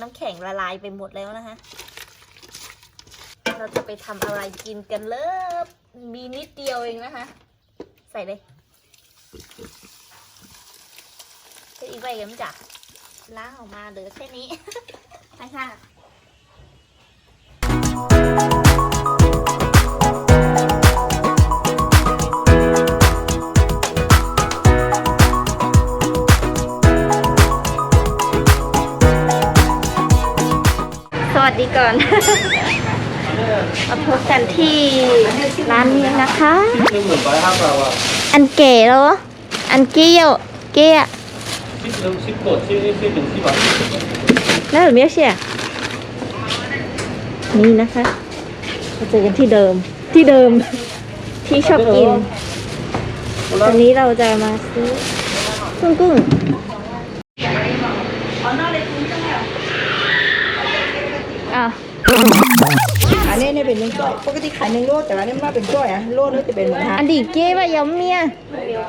น้ำแข็งละลายไปหมดแล้วนะคะ เราจะไปทำอะไรกินกันเลิฟมีนิดเดียวเองนะคะ ใส่เลยจะอีกใบกันจ้ะล้างออกมาเหลือแค่นี้ ไปค่ะ วัสดีก่อน มาพบกันที่ร้านนี้นะคะนึ่งหมื่นร้อยห้าเราอะอันเก๋แล้ว อันเกี้ยว เกี้ยชิปหนึ่งชิปโกดชิปชิปหนึ่งชิปแบบน่าหรือไม่เชียนี่นะคะมาเจอกันที่เดิม ที่เดิม ที่ชอบกินตอนนี้เราจะมาซื้อกุ้งกุ้ง อะอันนี้เนี่ยเป็นหนึ่งก้อยปกติขายหนึ่งโลแต่ว่าอันนี้มันมาเป็นก้อยอะโลนึงจะเป็นเหมือนฮะอันดีเก้ว่ายำเมีย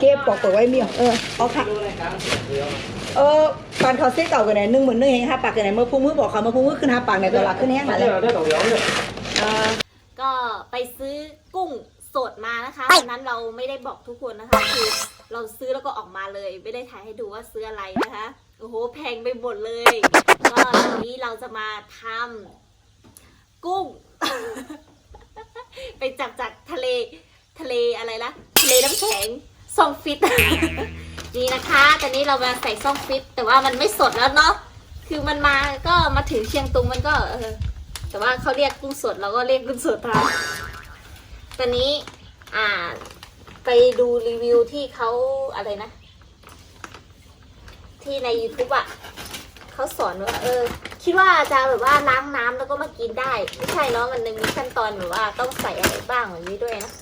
เก็บปอกเปิดไว้เมียวเออเอาค่ะเออตอนเขาเซ็ตเก่ากันเนี่ยหนึ่งหมื่นหนึ่งเฮงห้าปากกันเนี่ยเมื่อพุ่งมือบอกเขาเมื่อพุ่งมือขึ้นห้าปากเนี่ยตัวหลักขึ้นแห้งมาได้เลยได้ต่อเดียวเนี่ยก็ไปซื้อกุ้งสดมานะคะวันนั้นเราไม่ได้บอกทุกคนนะคะคือ เราซื้อแล้วก็ออกมาเลย ไม่ได้ถ่ายให้ดูว่าซื้ออะไรนะคะโอ้โหแพงไปหมดเลย ก็วันนี้เราจะมาทำกุ้ง ไปจับจากทะเลทะเลอะไรนะทะเลน้ำแข็งซองฟิตนี่นะคะตอนนี้เรามาใส่ซองฟิต แต่ว่ามันไม่สดแล้วเนาะคือมันมาก็มาถึงเชียงตุงมันก็เออแต่ว่าเขาเรียกกุ้งสดเราก็เรียกกุ้งสดทำตอนนี้อ่า ไปดูรีวิวที่เขาอะไรนะ ที่ใน YouTube อะเขาสอนว่า เออ คิดว่าจะแบบว่าล้างน้ำแล้วก็มากินได้ ไม่ใช่เนาะมันมีขั้นตอนแบบว่าต้องใส่อะไรบ้างแบบนี้ด้วยนะ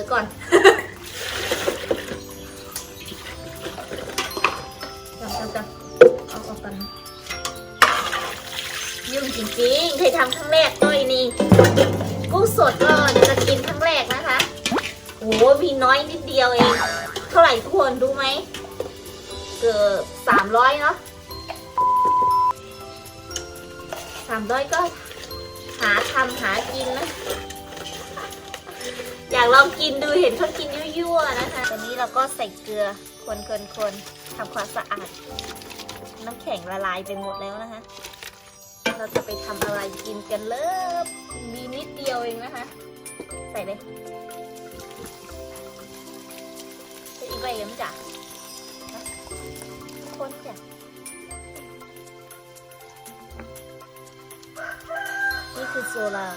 อนั่งเกลือก่อนจำจำจำเอาออกกันยุ่งจริงๆเคยทำครั้งแรกด้วยนี่ กุ้งสดก็จะกินครั้งแรกนะคะ โอ้โหมีน้อยนิดเดียวเอง เท่าไหร่ทุกคนรู้ไหม เกือบสามร้อยเนาะสามร้อยก็หาทำหากินนะากลองกินดูเห็นเขากินยั่วๆนะคะ ตอนนี้เราก็ใส่เกลือคนคนคนทำความสะอาด น้ำแข็งละลายไปหมดแล้วนะคะ เราจะไปทำอะไรกินกันเลิฟมีนิดเดียวเองนะคะ ใส่เลยจะอีกใบกันจ้ะคนจ้ะนี่คือโซลา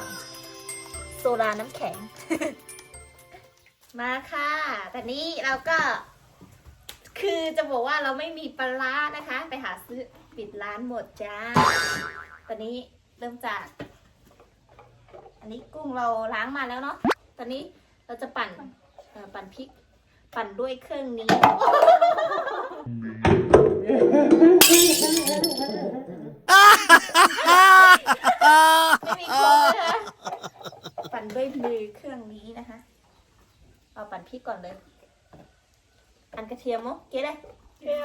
โซดาน้ำแข็ง มาค่ะตอนนี้เราก็ คือจะบอกว่าเราไม่มีปลาร้านะคะ ไปหาซื้อปิดร้านหมดจ้า ตอนนี้เริ่มจาก อันนี้กุ้งเราล้างมาแล้วเนาะ ตอนนี้เราจะปั่นเอ่อปั่นพริก ปั่นด้วยเครื่องนี้ ไม่มีโค้งนะคะปั่นด้วยมือเครื่องนี้นะคะ เอาปั่นพริกก่อนเลย อันกระเทียมมั้งเก๊ได้เก๊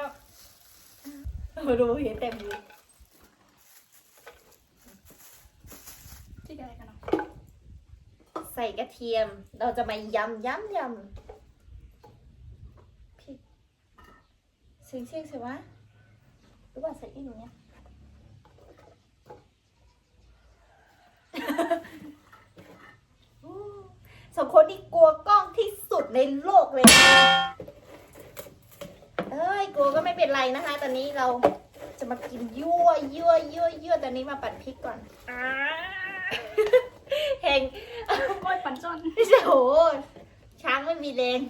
มาดูเห็นเต็มมือที่อะไรกันเนาะใส่กระเทียม เราจะมายำยำยำพริกเสียงเสียงใช่ไหมหรือว่าใส่อีกหนูเนี่ย ใสองคนที่กลัวกล้องที่สุด ในโลกเลยนะเอ้ยกลัวก็ไม่เป็นไรนะคะ ตอนนี้เราจะมากินยั่วยั่วยั่วยั่วตอนนี้มาปั่นพริกก่อนอ่าเฮงโอ้ยปันจอนไม่ใช่โหช้างไม่มีแรง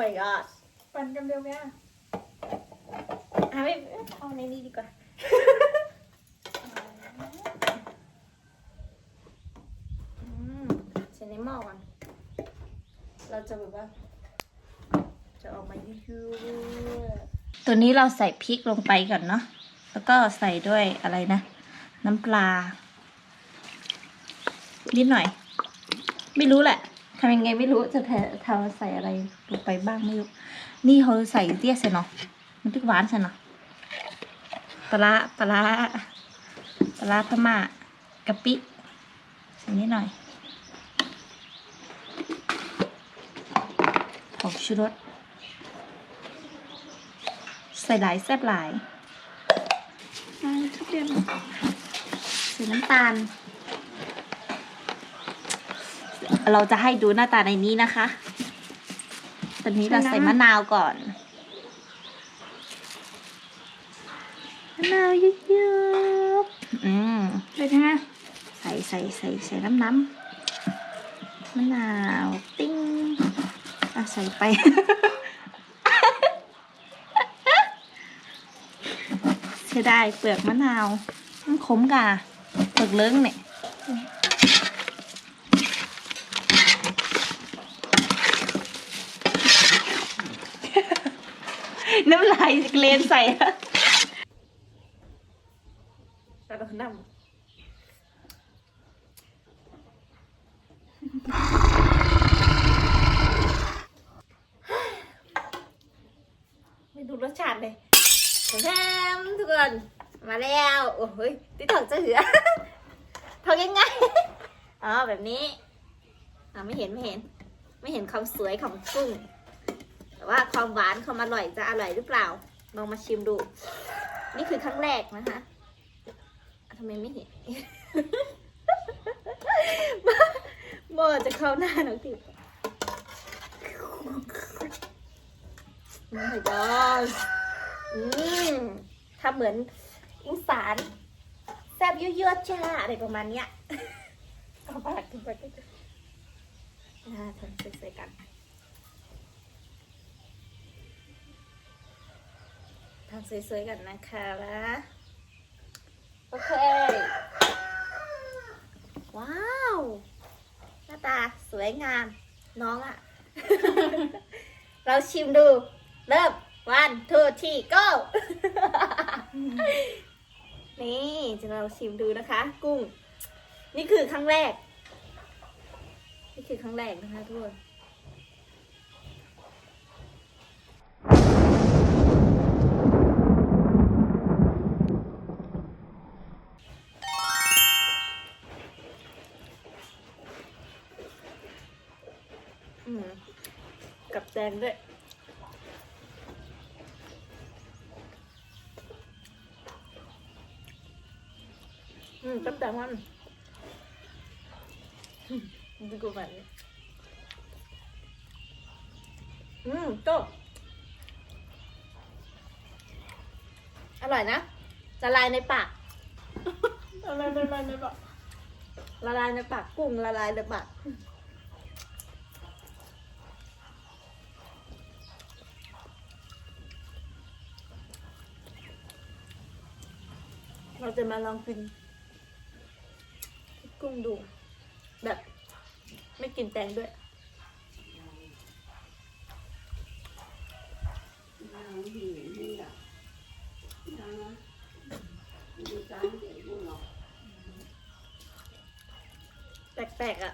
my god ปันกันเร็วแม่เอาไม่เอาในนี้ดีกว่า อืมใส่ในหม้อก่อน เราจะแบบว่า จะออกมายั่วๆตัวนี้เราใส่พริกลงไปก่อนเนาะ แล้วก็ใส่ด้วยอะไรนะ น้ำปลา นิดหน่อย ไม่รู้แหละ ทำยังไงไม่รู้จะแททำใส่อะไรลงไปบ้างไม่รู้ นี่เขาใส่เตี้ยใส่เนาะมันตึกหวานใช่เนาะปลาร้าปลาร้าปลาร้าพม่ากะปิใส่นิดหน่อยผงชูรสใส่หลายแซ่บหลายอ่าทุเรียนใส่น้ำตาล เราจะให้ดูหน้าตาในนี้นะคะ ตอนนี้เราใส่มะนาวก่อนมะนาวเยอะๆอืมเลยใช่ไหมใส่ใส่ใส่ใส่น้ำน้ำมะนาวติ้งอะใส่ไป เสียดายเปลือกมะนาวมันขมกะเปลือกเลิ้งเนี่ย น้ำลายเลนใส่อะกระโดดน้ำไม่ดูรสชาติเลยแทมทุกคน มาแล้ว โอ้ยติ๊กถอกจะเหือถอกยังไงอ๋อแบบนี้ อ่าไม่เห็นไม่เห็น ไม่เห็นความสวยของกุ้ง แต่ว่าความหวานความอร่อยจะอร่อยหรือเปล่า ลองมาชิมดู นี่คือครั้งแรกนะคะทำไมไม่เห็นโมจะเข้าหน้าหนูติดโอ้ my god อืมทำเหมือนอีสานแซ่บยั่วๆจ้าอะไรประมาณเนี้ยเอาปากกันไปกันอ่าทำใส่ๆกัน ทำสวยๆกันนะคะโอเค ว้าว หน้าตาสวยงาม น้องอะ เราชิมดู เริ่ม one two three go นี่จะเราชิมดูนะคะ กุ้ง นี่คือครั้งแรก นี่คือครั้งแรกนะคะทุกคน กับแจงด้วยอืมกับแจงมันอืมดีกว่าแบบนี้อืมก็อร่อยนะละลายในปากอะไรอะไรอะไรแบบละลายในปากกุ้งละลายในปากเรา จะมาลองกิน กุ้งดู แบบ ไม่กินแตงด้วย แปลกๆอะ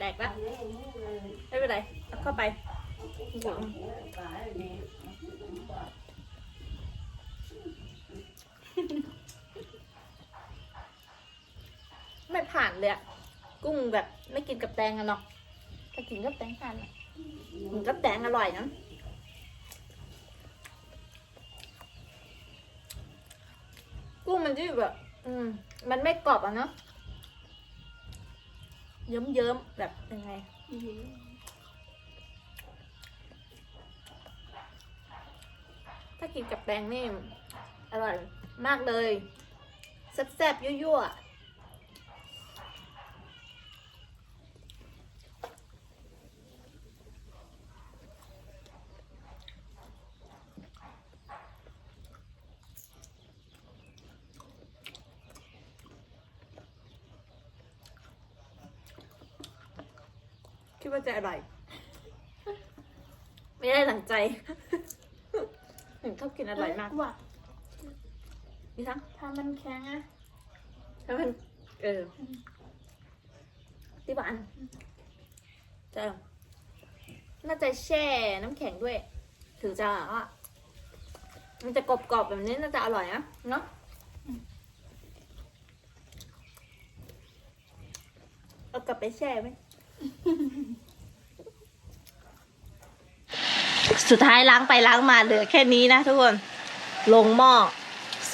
แดกละไม่เป็นไรเอาเข้าไปไม่ผ่านเลยอะกุ้งแบบไม่กินกับแตงอะเนาะถ้ากินกับแตงผ่านอะกินกับแตงอร่อยนะกุ้งมันที่แบบ อืม มันไม่กรอบอะเนาะ เยิ้มๆแบบยังไงถ้ากินกับแตงนี่อร่อยมากเลยแซ่บๆยั่วๆ ดว่าจะอร่อย ไม่ได้หลังใจหนึ่งชอบกินอร่อยมาก ว่ะนี่ทั้งถ้ามันแข็งอะถ้ามันเออที่บ้านจะน่าจะแช่น้ำแข็งด้วย ถึงจะว่ามันจะกรอบๆแบบนี้น่าจะอร่อยนะเนาะเอากลับไปแช่ไหม สุดท้ายล้างไปล้างมาเหลือแค่นี้นะทุกคน ลงหม้อ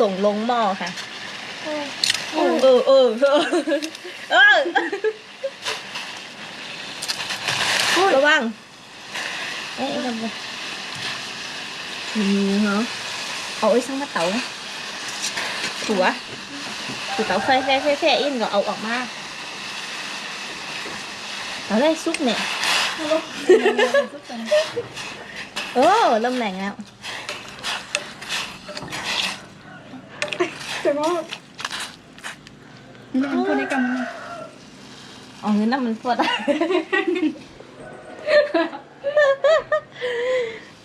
ส่งลงหม้อค่ะ เออเออเออเออเออระวังเอ๊ะทำไงนี่เหรอเอาไอ้ช่างกระเต๋าหัวถือเต๋าไฟแฟ่แฟ่แฟ่อินก็เอาออกมา เอาได้ซุปเนี่ย โอ้เริ่มแหลงแล้วแต่ว่าเนี่ยคนในกำมืออ๋อเงินน้ำมันสด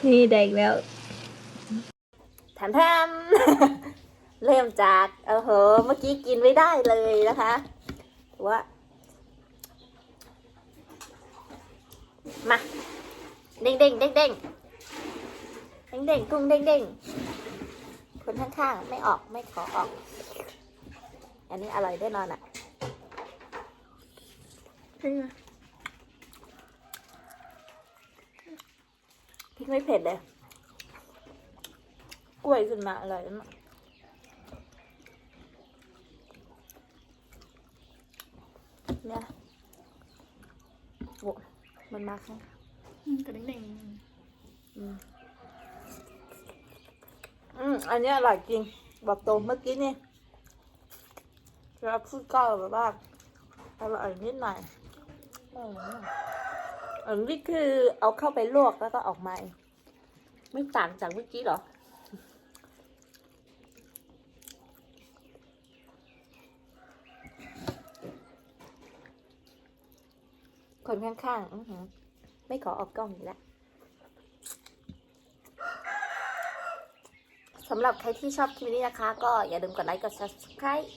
นี่เด็กแล้วแถมแถมเริ่มจากเออเหอะเมื่อกี้กินไม่ได้เลยนะคะถือว่า มา เด้งเด้งเด้งเด้งเด้งเด้งกุ้งเด้งเด้งคนข้างๆ ไม่ออกไม่ขอออก อันนี้อร่อยแน่นอนอะเป็นไงพริกไม่เผ็ดเลย กล้วยขึ้นมาอร่อยมากเนี่ยโอ้ มันมาข้างอืมกระเด้งอืมอืมอันนี้อร่อยจริง บอกตรงเมื่อกี้นี่เราพูดก็แบบว่าอร่อยนิดหน่อยอืมอันนี้คือเอาเข้าไปลวกแล้วก็ออกมาเองไม่ต่างจากเมื่อกี้เหรอ คนข้างๆไม่ขอออกกล้องอีกแล้วสำหรับใครที่ชอบคลิปนี้นะคะ ก็อย่าลืมกดไลค์กด subscribe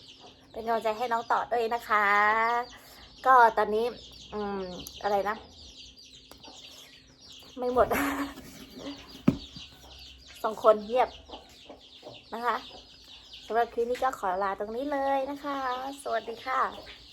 เป็นกำลังใจให้น้องต่อด้วยนะคะ ก็ตอนนี้อืมอะไรนะ ไม่หมดสองคนเงียบนะคะสำหรับคลิปนี้ก็ขอลาตรงนี้เลยนะคะ สวัสดีค่ะ